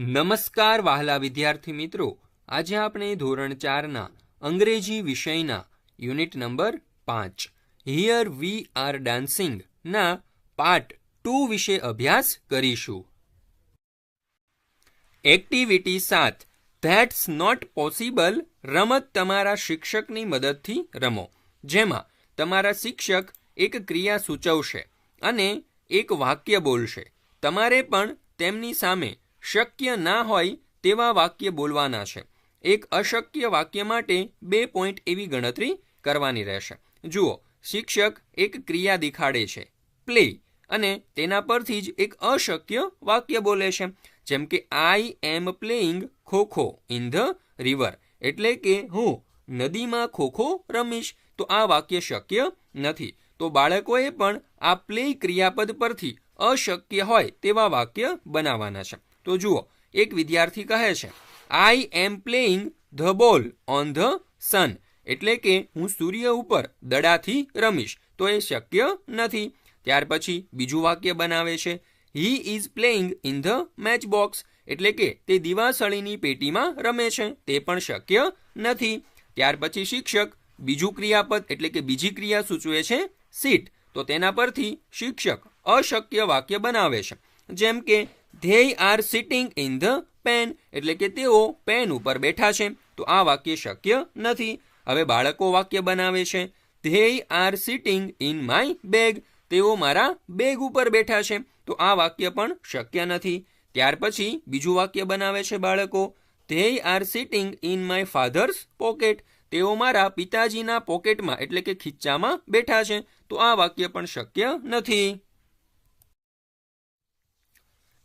નમસ્કાર વહાલા વિદ્યાર્થી મિત્રો. આજે આપણે ધોરણ ચારના અંગ્રેજી વિષયના યુનિટ નંબર પાંચ, હિયર વી આર ડાન્સિંગ ના પાર્ટ ટુ વિશે અભ્યાસ કરીશું. એક્ટિવિટી સાત, ધેટ્સ નોટ પોસિબલ, રમત તમારા શિક્ષકની મદદથી રમો. જેમાં તમારા શિક્ષક એક ક્રિયા સૂચવશે અને એક વાક્ય બોલશે. તમારે પણ તેમની સામે શક્ય ના હોય તેવા વાક્ય બોલવાના છે. એક અશક્ય વાક્ય માટે બે પોઈન્ટ એવી ગણતરી કરવાની રહેશે. જુઓ, શિક્ષક એક ક્રિયા દેખાડે છે પ્લે અને તેના પરથી જ એક અશક્ય વાક્ય બોલે છે. જેમ કે I am playing kho kho in the river એટલે કે, હું નદીમાં ખોખો રમીશ. તો આ વાક્ય શક્ય નથી. તો બાળકોએ પણ આ પ્લે ક્રિયાપદ પરથી અશક્ય હોય તેવા વાક્ય બનાવવાના છે. તો જુઓ, એક વિદ્યાર્થી કહે છે I am playing the ball on the sun એટલે કે હું સૂર્ય ઉપર દડાથી રમીશ, તો એ શક્ય નથી. ત્યાર પછી બીજું વાક્ય બનાવે છે he is playing in the match box એટલે કે તે દિવાસળીની પેટીમાં રમે છે, તે પણ શક્ય નથી. ત્યાર પછી શિક્ષક બીજું ક્રિયાપદ, એટલે કે બીજી ક્રિયા સૂચવે છે સીટ તો તેના પરથી શિક્ષક અશક્ય વાક્ય બનાવે છે, જેમ કે they are sitting in the pen એટલે કે તેઓ પેન ઉપર બેઠા છે. તો આ વાક્ય શક્ય નથી. હવે બાળકો વાક્ય બનાવે છે. They are sitting in my bag તેઓ મારા બેગ ઉપર બેઠા છે. તો આ વાક્ય પણ શક્ય નથી. ત્યાર પછી બીજું વાક્ય બનાવે છે બાળકો. They are sitting in my father's pocket તેઓ મારા પિતાજીના પોકેટમાં એટલે કે ખીચ્ચામાં બેઠા છે. તો આ વાક્ય પણ શક્ય નથી.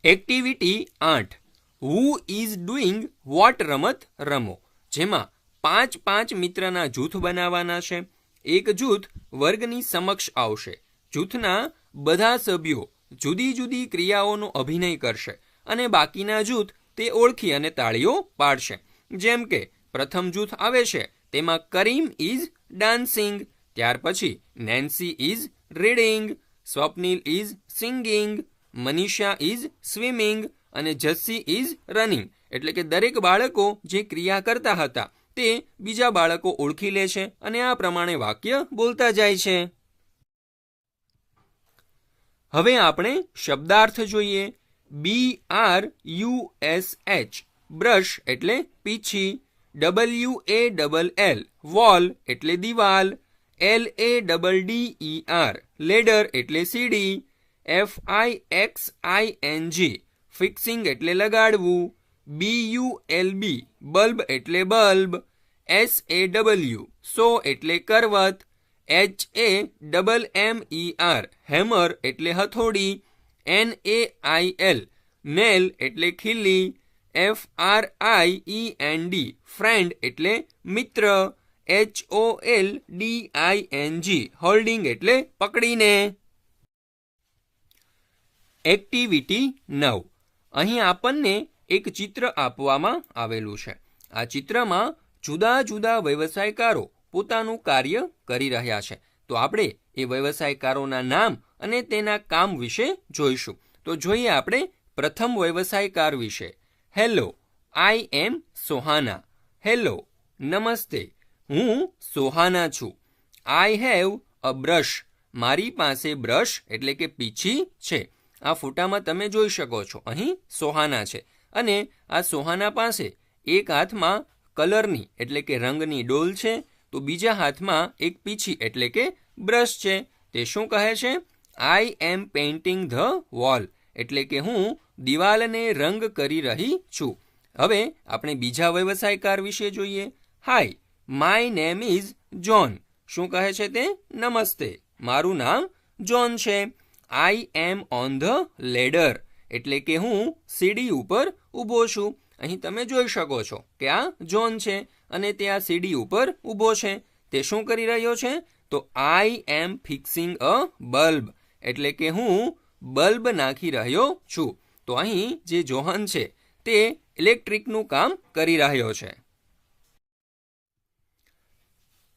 એક્ટિવિટી આઠ. હુ ઇઝ ડુઈંગ વોટ રમત રમો? જેમાં પાંચ પાંચ મિત્રના જૂથ બનાવવાના છે. એક જૂથ વર્ગની સમક્ષ આવશે. જૂથના બધા સભ્યો જુદી જુદી ક્રિયાઓનો અભિનય કરશે અને બાકીના જૂથ તે ઓળખી અને તાળીઓ પાડશે. જેમ કે, પ્રથમ જૂથ આવે છે, તેમાં કરીમ ઇઝ ડાન્સિંગ ત્યાર પછી Nancy is reading Swapnil is singing Manisha is swimming અને જસ્સી ઇઝ રનિંગ. એટલે કે દરેક બાળકો જે ક્રિયા કરતા હતા, તે બીજા બાળકો ઓળખી લે છે અને આ પ્રમાણે વાક્ય બોલતા જાય છે. હવે આપણે શબ્દાર્થ જોઈએ. B R U S H brush એટલે પીછી. W A double L wall એટલે દિવાલ. L A double D E R ladder એટલે સીડી. F I X I N G fixing એટલે લગાડવું. B U L B bulb એટલે bulb. S A W saw એટલે કરવત. H A double M E R hammer એટલે હથોડી. N A I L nail એટલે ખીલી F R I E N D friend એટલે મિત્ર. H O L D I N G holding એટલે પકડીને. Activity નવ. અહીં આપણને એક ચિત્ર આપવામાં આવેલું છે. આ ચિત્રમાં જુદા જુદા વ્યવસાયકારો પોતાનું કાર્ય કરી રહ્યા છે. તો આપણે એ વ્યવસાયકારોના નામ અને તેના કામ વિશે જોઈશું. તો જોઈએ આપણે પ્રથમ વ્યવસાયકાર વિશે. Hello I am Sohana hello નમસ્તે. હું સોહાના છું. આઈ હેવ અ બ્રશ મારી પાસે બ્રશ એટલે કે પીછી છે. આ ફોટામાં તમે જોઈ શકો છો. અહીં સોહાના છે અને આ સોહાના પાસે એક હાથમાં કલરની એટલે કે રંગની ડોલ છે. તો બીજા હાથમાં એક પીછી એટલે કે બ્રશ છે. તે શું કહે છે? I am painting the wall એટલે કે હું દિવાલને રંગ કરી રહી છું. હવે આપણે બીજા વ્યવસાયકાર વિશે જોઈએ. Hi my name is John શું કહે છે તે? નમસ્તે. મારું નામ જોન છે. I am on the ladder એટલે કે હું સીડી ઉપર ઊભો છું. અહીં તમે જોઈ શકો છો કે આ જોન છે અને તે આ સીડી ઉપર ઊભો છે. તે શું કરી રહ્યો છે? તો આઈ એમ ફિક્સિંગ અ બલ્બ એટલે કે હું બલ્બ નાખી રહ્યો છું. તો અહીં જે જોહન છે, તે ઇલેક્ટ્રિકનું કામ કરી રહ્યો છે.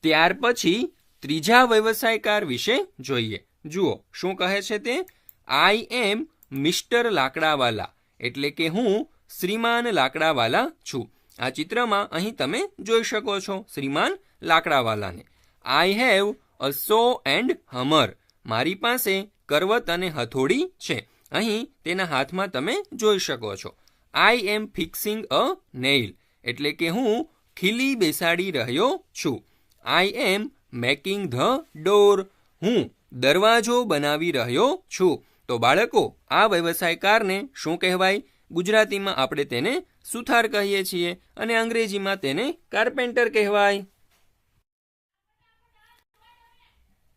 ત્યાર પછી ત્રીજા વ્યવસાયકાર વિશે જોઈએ. જુઓ, શું કહે છે તે? I am mister Lakdawala. એટલે કે હું શ્રીમાન લાકડાવાલા છું. આ ચિત્રમાં અહીં તમે જોઈ શકો છો શ્રીમાન લાકડાવાલાને. I have a so and હમર મારી પાસે કરવત અને હથોડી છે. અહીં તેના હાથમાં તમે જોઈ શકો છો. આઈ એમ ફિક્સિંગ અ નેઇલ એટલે કે હું ખીલી બેસાડી રહ્યો છું. I am making the door હું દરવાજો બનાવી રહ્યો છું. તો બાળકો, આ વ્યવસાયકારને શું કહેવાય? ગુજરાતીમાં આપણે તેને સુથાર કહીએ છીએ અને અંગ્રેજીમાં તેને કાર્પેન્ટર કહેવાય.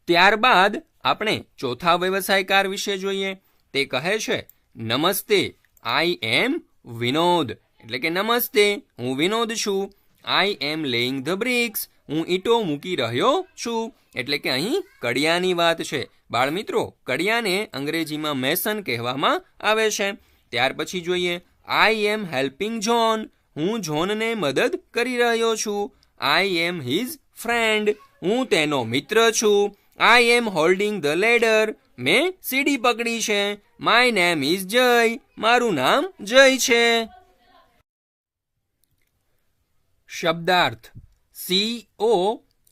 ત્યારબાદ આપણે ચોથા વ્યવસાયકાર વિશે જોઈએ. તે કહે છે, નમસ્તે, આઈ એમ વિનોદ. એટલે કે, નમસ્તે, હું વિનોદ છું. I am laying the bricks. હું ઈંટો મૂકી રહ્યો છું. એટલે કે અહીં કડિયાની વાત છે. બાળમિત્રો, કડિયાને અંગ્રેજીમાં મેસન કહેવામાં આવે છે. ત્યાર પછી જોઈએ. આઈ એમ હેલ્પિંગ જોન હું જોનને મદદ કરી રહ્યો છું. આઈ એમ હિઝ ફ્રેન્ડ હું તેનો મિત્ર છું. I am holding the ladder મેં સીડી પકડી છે. માય નેમ ઇઝ જય મારું નામ જય છે. શબ્દાર્થ. C O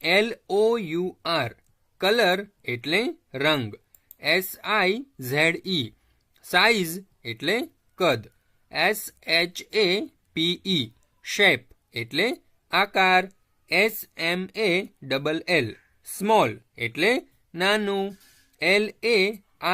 L O U R colour એટલે રંગ. S I Z E size એટલે કદ. S H A P E shape એટલે આકાર. S M A double L small એટલે નાનું. L A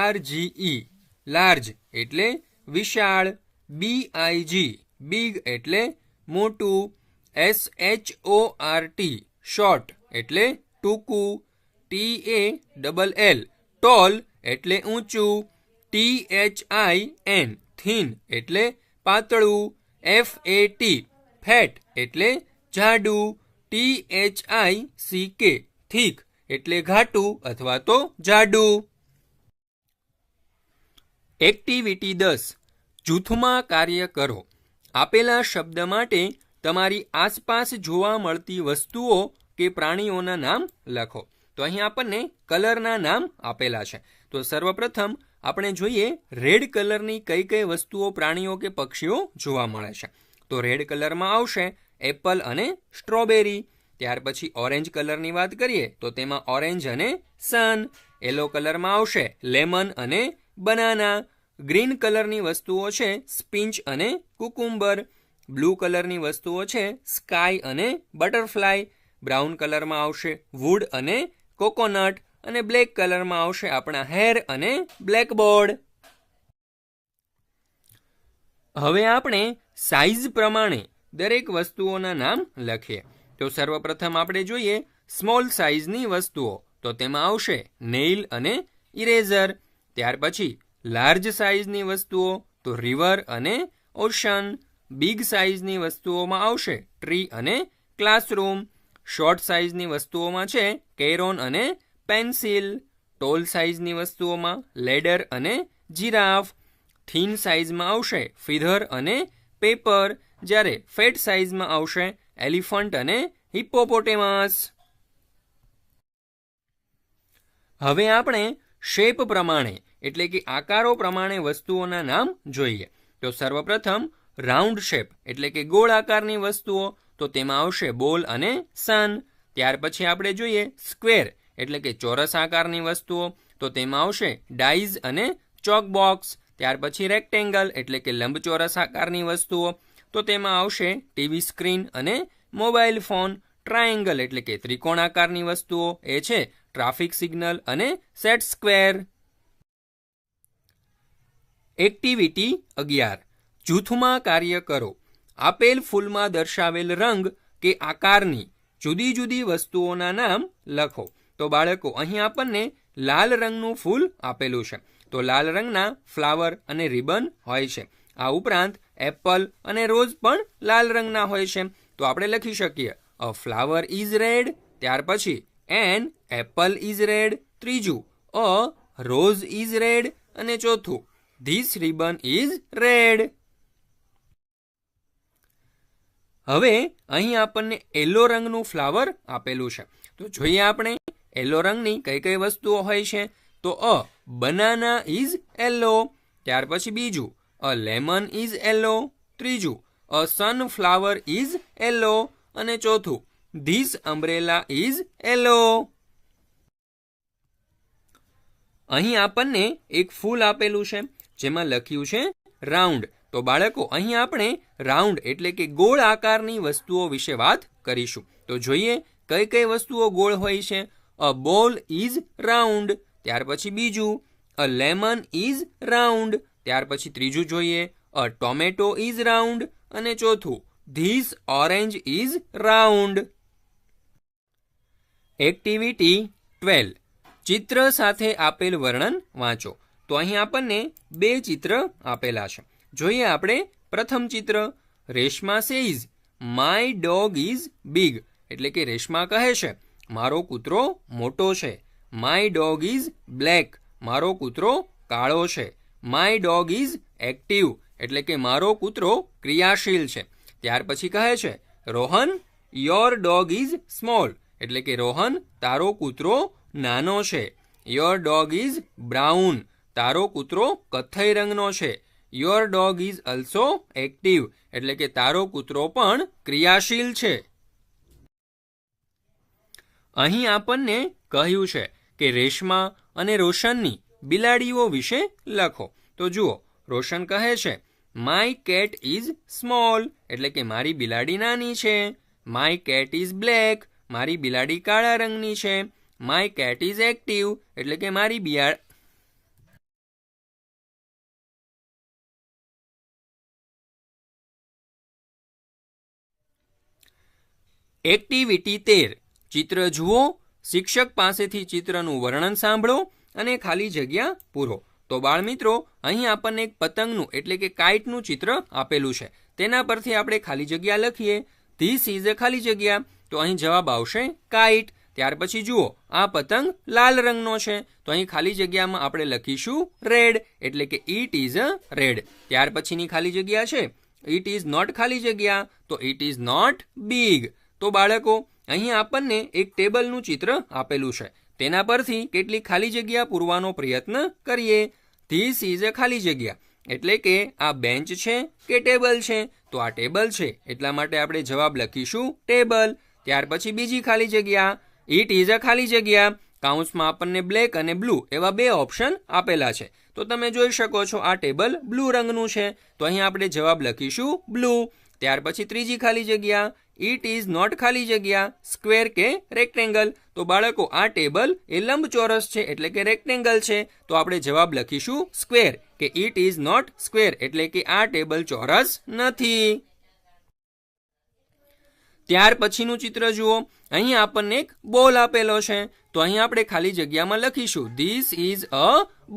R G E large એટલે વિશાળ. બી આઈ જી બિગ એટલે મોટું. S H O R T short એટલે ટૂંકું T A double L tall એટલે ઊંચું T H I N thin એટલે પાતળું એફ એ ટી ફેટ એટલે જાડું T H I C K thick એટલે ઘાટું અથવા તો જાડું. એક્ટિવિટી દસ, જૂથમાં કાર્ય કરો. આપેલા શબ્દ માટે તમારી આસપાસ જોવા મળતી વસ્તુઓ કે પ્રાણીઓના નામ લખો. તો અહીં આપણને કલરના નામ આપેલા છે. તો સર્વપ્રથમ આપણે જોઈએ રેડ કલરની કઈ કઈ વસ્તુઓ પ્રાણીઓ કે પક્ષીઓ જોવા મળે છે. તો રેડ કલરમાં આવશે એપલ અને સ્ટ્રોબેરી. ત્યાર પછી ઓરેન્જ કલરની વાત કરીએ તો તેમાં ઓરેન્જ અને સન. યલો કલરમાં આવશે લેમન અને બનાના. ગ્રીન કલરની વસ્તુઓ છે સ્પિંચ અને કુકુંબર બ્લુ કલરની વસ્તુઓ છે, સ્કાય અને બટરફ્લાય. બ્રાઉન કલરમાં આવશે વુડ અને કોકોનટ અને બ્લેક કલરમાં આવશે આપણા હેર અને બ્લેકબોર્ડ. હવે આપણે સાઇઝ પ્રમાણે દરેક વસ્તુઓના નામ લખીએ. તો સર્વપ્રથમ આપણે જોઈએ સ્મોલ સાઇઝની વસ્તુઓ. તો તેમાં આવશે નેઇલ અને ઇરેઝર. ત્યાર પછી લાર્જ સાઇઝની વસ્તુઓ, તો રિવર અને ઓશન. બિગ સાઇઝની વસ્તુઓમાં આવશે. ટ્રી અને ક્લાસરૂમ. શોર્ટ સાઇઝની વસ્તુઓમાં છે કેરોન અને પેન્સિલ. ટોલ સાઇઝની વસ્તુઓમાં લેડર અને જીરાફ. થીન સાઇઝમાં આવશે ફિધર અને પેપર. જ્યારે ફેટ સાઇઝમાં આવશે એલિફન્ટ અને હિપ્પોપોટેમસ. હવે આપણે શેપ પ્રમાણે, એટલે કે આકારો પ્રમાણે વસ્તુઓના નામ જોઈએ. તો સર્વપ્રથમ રાઉન્ડ શેપ, એટલે કે ગોળ આકારની વસ્તુઓ, તો તેમાં આવશે બોલ અને સન. ત્યાર પછી આપણે જોઈએ સ્ક્વેર, એટલે કે ચોરસ આકારની વસ્તુઓ, તો તેમાં આવશે ડાઇઝ અને ચોક બોક્સ. ત્યાર પછી રેક્ટેંગલ, એટલે કે લંબચોરસ આકારની વસ્તુઓ, તો તેમાં આવશે ટીવી સ્ક્રીન અને મોબાઈલ ફોન. ટ્રાયેંગલ, એટલે કે ત્રિકોણ આકારની વસ્તુઓ, એ છે ટ્રાફિક સિગ્નલ અને સેટ સ્ક્વેર. એક્ટિવિટી અગિયાર. જૂથમાં કાર્ય કરો. આપેલ ફૂલમાં દર્શાવેલ રંગ કે આકારની જુદી જુદી વસ્તુઓના નામ લખો. તો બાળકો, અહીં આપણને લાલ રંગનું ફૂલ આપેલું છે. તો લાલ રંગના ફ્લાવર અને રિબન હોય છે. આ ઉપરાંત એપલ અને રોઝ પણ લાલ રંગના હોય છે. તો આપણે લખી શકીએ, અ ફ્લાવર ઇઝ રેડ. ત્યાર પછી, એન એપલ ઇઝ રેડ. ત્રીજું, અ રોઝ ઇઝ રેડ. અને ચોથું, ધીસ રિબન ઇઝ રેડ. હવે અહીં આપણને યલો રંગનું ફ્લાવર આપેલું છે. તો જોઈએ આપણે, યલો રંગની કઈ કઈ વસ્તુઓ હોય છે? તો અ બનાના ઇઝ યલો ત્યાર પછી બીજું, અ લેમન ઇઝ યલો ત્રીજું, અ સનફ્લાવર ઇઝ યલો અને ચોથું ધીસ અમ્બ્રેલા ઇઝ યલો અહીં આપણને એક ફૂલ આપેલું છે, જેમાં લખ્યું છે રાઉન્ડ તો બાળકો, અહીં આપણે રાઉન્ડ એટલે કે ગોળ આકારની વસ્તુઓ વિશે વાત કરીશું. તો જોઈએ કઈ કઈ વસ્તુઓ ગોળ હોય છે. અ બોલ ઇઝ રાઉન્ડ ત્યાર પછી બીજું. અ લેમન ઇઝ રાઉન્ડ ત્યાર પછી ત્રીજું જોઈએ. અ ટોમેટો ઇઝ રાઉન્ડ અને ચોથું. This orange is round activity twelve ચિત્ર સાથે આપેલ વર્ણન વાંચો. તો અહીં આપણને બે ચિત્ર આપેલા છે. જોઈએ આપણે પ્રથમ ચિત્ર. Reshma says my dog is big. એટલે કે રેશમા કહે છે, મારો કૂતરો મોટો છે. My dog is black. મારો કૂતરો કાળો છે. My dog is active. એટલે કે મારો કૂતરો ક્રિયાશીલ છે. ત્યાર પછી કહે છે, Rohan, your dog is small. એટલે કે, રોહન, તારો કૂતરો નાનો છે. Your dog is brown. તારો કૂતરો કથ્થઈ રંગનો છે. Your dog is also active એટલે કે તારો કૂતરો પણ ક્રિયાશીલ છે. અહીં આપણને કહ્યું છે કે રેશમા અને રોશનની બિલાડીઓ વિશે લખો. તો જુઓ, રોશન કહે છે માય કેટ ઇઝ સ્મોલ એટલે કે મારી બિલાડી નાની છે. માય કેટ ઇઝ બ્લેક મારી બિલાડી કાળા રંગની છે. માય કેટ ઇઝ એક્ટિવ એટલે કે મારી એક્ટિવિટી તેર. ચિત્ર જુઓ. શિક્ષક પાસેથી ચિત્રનું વર્ણન સાંભળો અને ખાલી જગ્યા પૂરો. તો બાળમિત્રો, અહીં આપણને એક પતંગનું, એટલે કે કાઇટનું ચિત્ર આપેલું છે. તેના પરથી આપણે ખાલી જગ્યા લખીએ. ધીસ ઇઝ અ ખાલી જગ્યા. તો અહીં જવાબ આવશે કાઇટ. ત્યાર પછી જુઓ, આ પતંગ લાલ રંગનો છે. તો અહીં ખાલી જગ્યામાં આપણે લખીશું રેડ એટલે કે ઇટ ઇઝ અ રેડ ત્યાર પછીની ખાલી જગ્યા છે. ઇટ ઇઝ નોટ ખાલી જગ્યા. તો ઇટ ઇઝ નોટ બિગ તો બાળકો, અહીં આપણને એક ટેબલનું ચિત્ર આપેલું છે. તેના પરથી કેટલીક ખાલી જગ્યા પૂરવાનો પ્રયત્ન કરીએ? ધીસ ઇઝ અ ખાલી જગ્યા. એટલે કે આ બેન્ચ છે કે ટેબલ છે? તો આ ટેબલ છે. એટલા માટે આપણે જવાબ લખીશું ટેબલ. ત્યાર પછી બીજી ખાલી જગ્યા. ઇટ ઇઝ અ ખાલી જગ્યા. કાઉન્સમાં આપણને બ્લેક અને બ્લુ એવા બે ઓપ્શન આપેલા છે. તો તમે જોઈ શકો છો આ ટેબલ બ્લુ રંગનું છે. તો અહીં આપણે જવાબ લખીશું બ્લુ. ત્યાર પછી ત્રીજી ખાલી જગ્યા. ઇટ ઇઝ નોટ ખાલી જગ્યા સ્ક્વેર કે રેક્ટેંગલ તો બાળકો, આ ટેબલ એ લંબચોરસ છે, એટલે કે રેક્ટેંગલ છે. તો આપણે જવાબ લખીશું સ્ક્વેર કે ઇટ ઇઝ નોટ સ્ક્વેર એટલે કે આ ટેબલ ચોરસ નથી. ત્યાર પછીનું ચિત્ર જુઓ. અહીં આપણને એક બોલ આપેલો છે. તો અહીં આપણે ખાલી જગ્યામાં લખીશું ધીસ ઇઝ અ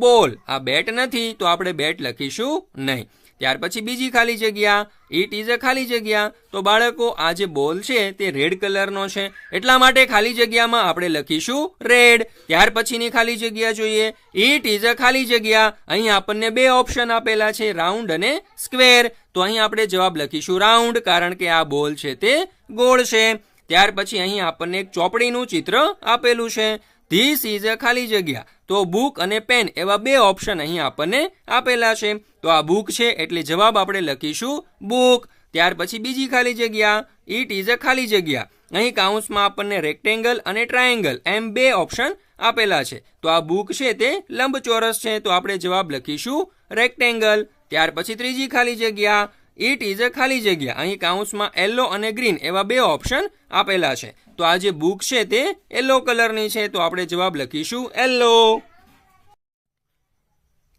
બોલ આ બેટ નથી, તો આપણે બેટ લખીશું નહીં. ત્યાર પછી બીજી ખાલી જગ્યા ઇટ ઇઝ અ ખાલી જગ્યા. તો બાળકો, આ જે બોલ છે તે રેડ કલરનો છે. એટલા માટે ખાલી જગ્યામાં આપણે લખીશું રેડ. ત્યાર પછીની ખાલી જગ્યા જોઈએ. ઇટ ઇઝ અ ખાલી જગ્યા. અહીં આપણને બે ઓપ્શન આપેલા છે, રાઉન્ડ અને સ્ક્વેર. તો અહીં આપણે જવાબ લખીશું રાઉન્ડ, કારણ કે આ બોલ છે તે ગોળ છે. ત્યાર પછી અહીં આપણને એક ચોપડીનું ચિત્ર આપેલું છે. ધીસ ઇઝ અ ખાલી જગ્યા. તો બુક અને પેન એવા બે ઓપ્શન અહીં આપણને આપેલા છે. તો આ બુક છે એટલે જવાબ આપણે લખીશું બુક ત્યાર પછી બીજી ખાલી જગ્યા. ઇટ ઇઝ અ ખાલી જગ્યા. અહીં કાઉન્સમાં આપણને રેક્ટેંગલ અને ટ્રાયેંગલ એમ બે ઓપ્શન આપેલા છે. તો આ બુક છે તે લંબચોરસ છે. તો આપણે જવાબ લખીશું રેક્ટેંગલ ત્યાર પછી ત્રીજી ખાલી જગ્યા. ઇટ ઇઝ અ ખાલી જગ્યા. અહીં કાઉન્સમાં યલો અને ગ્રીન એવા બે ઓપ્શન આપેલા છે. તો આ જે બુક છે તે યલો કલરની છે. તો આપણે જવાબ લખીશું yellow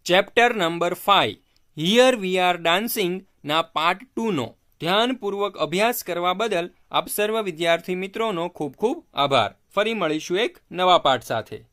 chapter number five here we are dancing ના પાર્ટ ટુનો ધ્યાનપૂર્વક અભ્યાસ કરવા બદલ આપ સર્વ વિદ્યાર્થી મિત્રોનો ખૂબ ખૂબ આભાર. ફરી મળીશું એક નવા પાઠ સાથે.